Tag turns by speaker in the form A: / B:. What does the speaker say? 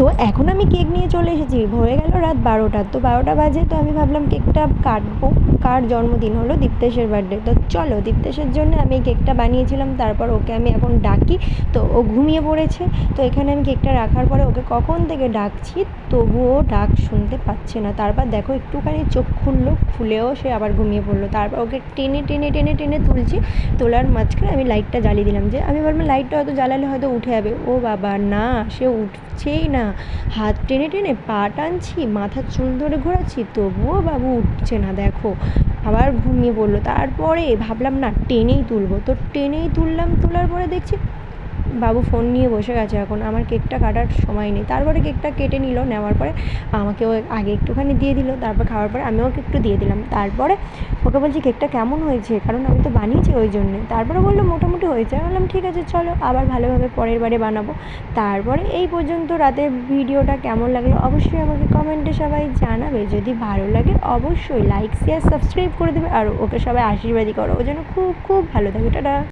A: তো এখন আমি কেক নিয়ে চলে এসেছি। হয়ে গেল রাত বারোটা। তো বারোটা বাজে, তো আমি ভাবলাম কেকটা কাটবো। কার জন্মদিন হলো? দীপ্তেশের বার্থডে তো চলো, দীপ্তেশের জন্য আমি কেকটা বানিয়েছিলাম। তারপর ওকে আমি এখন ডাকি। তো ও ঘুমিয়ে পড়েছে। তো এখানে আমি কেকটা রাখার পরে ওকে কখন থেকে ডাকছি? তবুও ডাক শুনতে পাচ্ছে না। তারপর দেখো একটুখানি চোখ খুললো। খুলেও সে আবার ঘুমিয়ে পড়ল। তারপর ওকে টেনে টেনে টেনে টেনে তুলছি। তোলার মাঝখানে আমি লাইটটা জ্বালিয়ে দিলাম যে, আমি ভাবলাম লাইটটা হয়তো জ্বালালে হয়তো উঠে যাবে। ও বাবা, না, সে উঠছেই না। হাত টেনে টেনে পা টানছি মাথার চুল ধরে ঘোরাচ্ছি, তবুও বাবু উঠছে না, দেখো। আবার ঘুমিয়ে পড়ল। তারপরে ভাবলাম, না, টেনেই তুলবো। তো টেনেই তুললাম, তোলার পরে দেখছি বাবু ফোন নিয়ে বসে গেছে এখন। আমার কেকটা কাটার সময় নেই। তারপরে কেকটা কেটে নিল, নেওয়ার পরে আমাকে ও আগে একটুখানি দিয়ে দিল, তারপর খাওয়ার পরে আমিও একটু দিয়ে দিলাম। তারপরে ওকে বলছি কেকটা কেমন হয়েছে? কারণ আমি তো বানিয়েছি ওই জন্যে। তারপরে বলল, মোটামুটি হয়েছে। আমি বললাম, ঠিক আছে, চলো আবার ভালোভাবে পরের বারে বানাবো। তারপরে এই পর্যন্ত রাতের ভিডিওটা কেমন লাগল অবশ্যই আমাকে কমেন্টে সবাই জানাবে। যদি ভালো লাগে অবশ্যই লাইক শেয়ার সাবস্ক্রাইব করে দেবে আর ওকে সবাই আশীর্বাদই করো। ও যেন খুব খুব ভালো থাকে। টাটা।